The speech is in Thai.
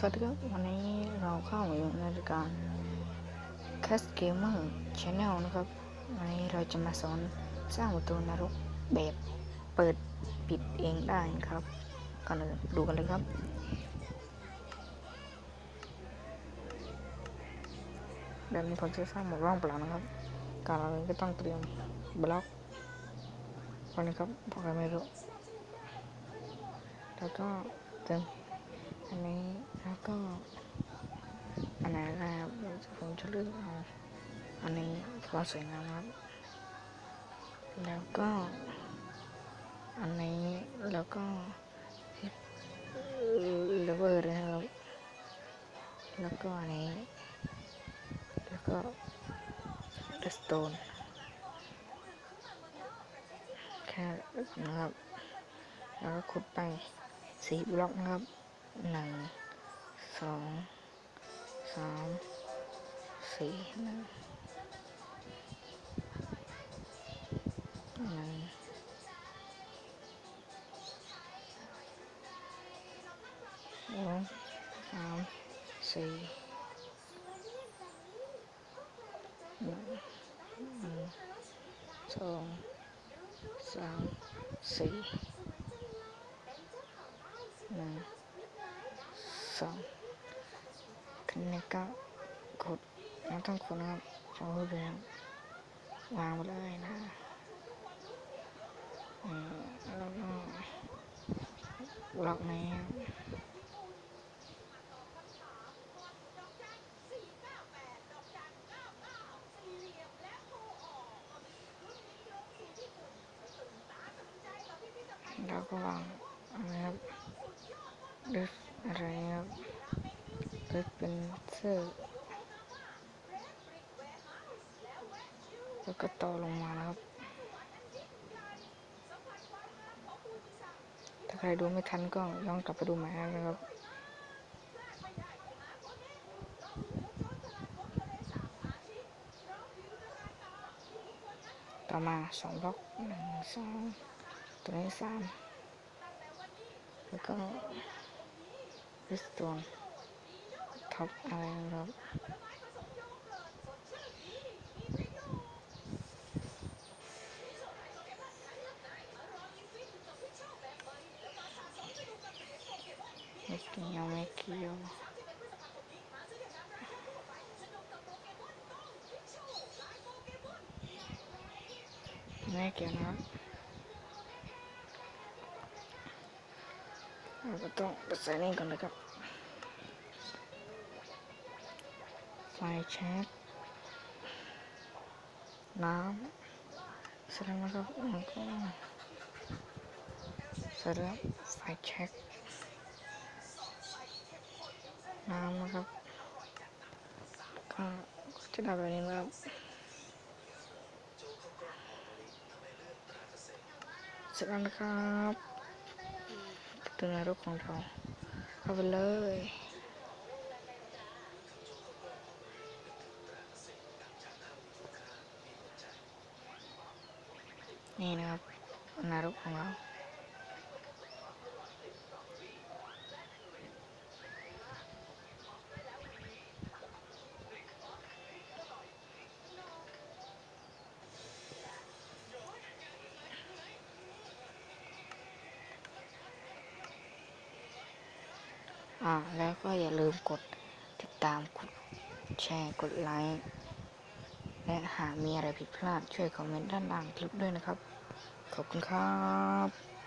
สวัสดีครับ วันนี้เราเข้ามาอยู่ในรายการ Cast Gamer Channel นะครับ วันนี้เราจะมาสอนสร้างประตูนรกแบบเปิดปิดเองได้นะครับก่อนอื่นดูกันเลยครับ แบบนี้ผมจะสร้างหมวกร่องเปล่านะครับ การเราก็ต้องเตรียมบล็อกวันนี้ครับพอใครไม่รู้แล้วก็เติม อันนี้แล้วก็ อันไหนนะครับผมจะเลือกเอาอันนี้ความสวยงามครับ แล้วก็ อันนี้แล้วก็เลเวอร์นะครับแล้วก็อันนี้ แล้วก็เดสโตนแค่นะครับ แล้วก็ขุดไปสีบล็อกนะครับ หนึ่งสองสามสี่หนึ่งหนึ่งสองสามสี่หนึ่งหนึ่งสองสามสี่หนึ่ง สองคันนี้ก็กดไม่ต้องกดนะครับเอาเรียงวางไปเลยนะอืมแล้วก็ล็อกนี้แล้วก็วางนนี้ครับดึก อะไรครับดึกเป็นเสื้อแล้วก็ต่อลงมาครับถ้าใครดูไม่ทันก็ย้อนกลับไปดูใหม่นะครับต่อมาสองบล็อกหนึ่งสองตัวนี้สามแล้วก็ ริสโตนท็อปอะไรนะครับไม่เกี่ยวไม่เกี่ยวไม่เกี่ยวนะครับ เราก็ต้องไปใส่นี่ก่อนนะครับไฟแช็กน้ำเสร็จแล้วนะครับแล้วก็เสร็จแล้วไฟแช็กน้ำนะครับก็จะได้แบบนี้นะครับเสร็จแล้วนะครับ ตัวนรกของเราเอาไปเลยนี่นะครับนรกของเรา อ่าแล้วก็อย่าลืมกดติดตามกดแชร์กดไลค์และหากมีอะไรผิดพลาดช่วยคอมเมนต์ด้านล่างคลิปด้วยนะครับ ขอบคุณครับ